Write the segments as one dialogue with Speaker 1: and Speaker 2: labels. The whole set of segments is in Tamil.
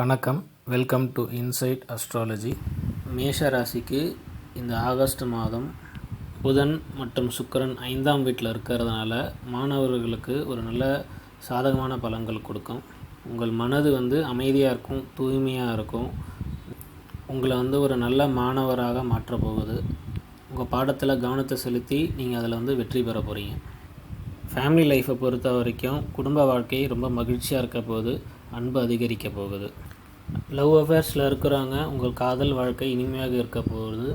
Speaker 1: வணக்கம். வெல்கம் டு இன்சைட் அஸ்ட்ராலஜி மேஷ ராசிக்கு இந்த ஆகஸ்ட் மாதம் புதன் மற்றும் சுக்கரன் ஐந்தாம் வீட்டில் இருக்கிறதுனால மாணவர்களுக்கு ஒரு நல்ல சாதகமான பலன்கள் கொடுக்கும். உங்கள் மனது வந்து அமைதியாக இருக்கும் தூய்மையாக இருக்கும். உங்களை வந்து ஒரு நல்ல மாணவராக மாற்றப் போகுது. உங்கள் பாடத்தில் கவனத்தை செலுத்தி நீங்கள் அதில் வந்து வெற்றி பெற போகிறீங்க ஃபேமிலி லைஃப்பை பொறுத்த வரைக்கும் குடும்ப வாழ்க்கை ரொம்ப மகிழ்ச்சியாக இருக்க போகுது அன்பு அதிகரிக்க போகுது. லவ் அஃபேர்ஸில் இருக்கிறவங்க உங்கள் காதல் வாழ்க்கை இனிமையாக இருக்க போகுது.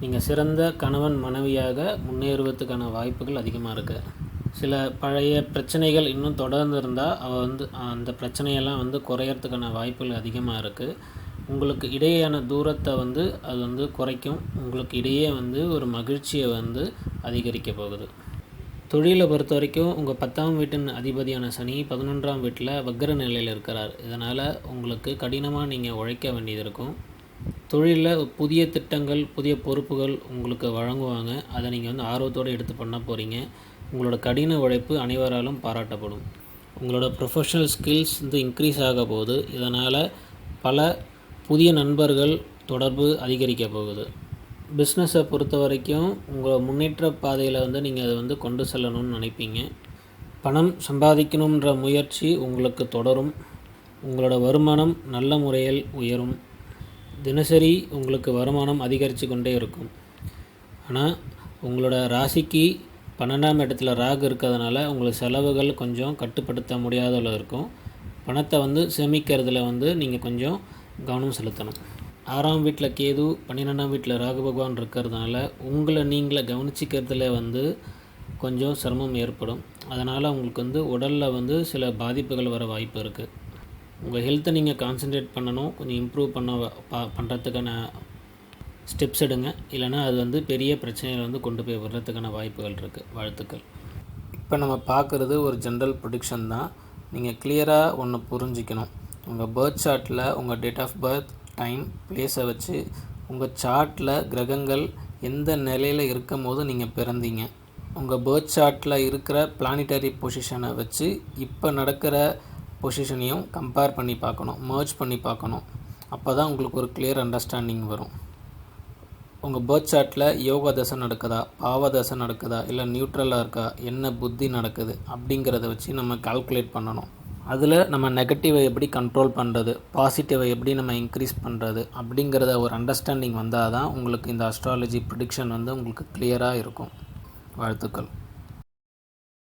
Speaker 1: நீங்கள் சிறந்த கணவன் மனைவியாக முன்னேறுவதற்கான வாய்ப்புகள் அதிகமாக இருக்குது சில பழைய பிரச்சனைகள் இன்னும் தொடர்ந்து இருந்தால் அவள் வந்து அந்த பிரச்சனையெல்லாம் வந்து குறையறதுக்கான வாய்ப்புகள் அதிகமாக இருக்குது உங்களுக்கு இடையேயான தூரத்தை வந்து அது வந்து குறைக்கும். உங்களுக்கு இடையே வந்து ஒரு மகிழ்ச்சியை வந்து அதிகரிக்க போகுது. தொழிலை பொறுத்த வரைக்கும் உங்கள் பத்தாம் வீட்டின் அதிபதியான சனி பதினொன்றாம் வீட்டில் வக்கர நிலையில் இருக்கிறார். இதனால் உங்களுக்கு கடினமாக நீங்கள் உழைக்க வேண்டியது இருக்கும். தொழிலில் புதிய திட்டங்கள் புதிய பொறுப்புகள் உங்களுக்கு வழங்குவாங்க. அதை நீங்கள் வந்து ஆர்வத்தோடு எடுத்து பண்ண போகிறீங்க உங்களோட கடின உழைப்பு அனைவராலும் பாராட்டப்படும். உங்களோட ப்ரொஃபஷனல் ஸ்கில்ஸ் வந்து இன்க்ரீஸ் ஆக போகுது. இதனால் பல புதிய நண்பர்கள் தொடர்பு அதிகரிக்க போகுது. பிஸ்னஸை பொறுத்த வரைக்கும் உங்கள் முன்னேற்ற பாதையில் வந்து நீங்கள் அதை வந்து கொண்டு செல்லணும்னு நினைப்பீங்க. பணம் சம்பாதிக்கணுன்ற முயற்சி உங்களுக்கு தொடரும். உங்களோட வருமானம் நல்ல முறையில் உயரும். தினசரி உங்களுக்கு வருமானம் அதிகரித்து கொண்டே இருக்கும். ஆனால் உங்களோட ராசிக்கு பன்னெண்டாம் இடத்துல ராகு இருக்கிறதுனால உங்களுக்கு செலவுகள் கொஞ்சம் கட்டுப்படுத்த முடியாதளவு இருக்கும். பணத்தை வந்து சேமிக்கிறதுல வந்து நீங்கள் கொஞ்சம் கவனம் செலுத்தணும். ஆறாம் வீட்டில் கேது பன்னிரெண்டாம் வீட்டில் ராகு பகவான் இருக்கிறதுனால உங்களை நீங்களே கவனிச்சிக்கிறதுல வந்து கொஞ்சம் சிரமம் ஏற்படும். அதனால் உங்களுக்கு வந்து உடலில் வந்து சில பாதிப்புகள் வர வாய்ப்பு இருக்குது உங்கள் ஹெல்த்தை நீங்கள் கான்சென்ட்ரேட் பண்ணணும். கொஞ்சம் இம்ப்ரூவ் பண்ண பா பண்ணுறதுக்கான ஸ்டெப்ஸ் எடுங்க. இல்லைனா அது வந்து பெரிய பிரச்சனையில் வந்து கொண்டு போய் வர்றதுக்கான வாய்ப்புகள் இருக்குது வாழ்த்துக்கள். இப்போ நம்ம பார்க்குறது ஒரு ஜென்ரல் ப்ரொடிக்ஷன் தான். நீங்கள் கிளியராக ஒன்று புரிஞ்சிக்கணும். உங்கள் பர்த் சார்ட்டில் உங்கள் டேட் ஆஃப் பர்த் டைம் பிளேஸை வச்சு உங்கள் சார்ட்டில் கிரகங்கள் எந்த நிலையில் இருக்கும் போது நீங்கள் பிறந்தீங்க உங்கள் பேர்த் சார்ட்டில் இருக்கிற பிளானிட்டரி பொசிஷனை வச்சு இப்போ நடக்கிற பொசிஷனையும் கம்பேர் பண்ணி பார்க்கணும் மர்ஜ் பண்ணி பார்க்கணும். அப்போ தான் உங்களுக்கு ஒரு கிளியர் அண்டர்ஸ்டாண்டிங் வரும். உங்கள் பேர்த் சார்ட்டில் யோகா தசை நடக்குதா பாவ தசை நடக்குதா இல்லை நியூட்ரலாக இருக்கா என்ன புத்தி நடக்குது அப்படிங்கிறத வச்சு நம்ம கால்குலேட் பண்ணணும். அதில் நம்ம நெகட்டிவை எப்படி கண்ட்ரோல் பண்ணுறது பாசிட்டிவை எப்படி நம்ம இன்க்ரீஸ் பண்ணுறது அப்படிங்கிறத ஒரு அண்டர்ஸ்டாண்டிங் வந்தால் தான் உங்களுக்கு இந்த அஸ்ட்ராலஜி ப்ரிடிக்ஷன் வந்து உங்களுக்கு கிளியராக இருக்கும். வாழ்த்துக்கள்.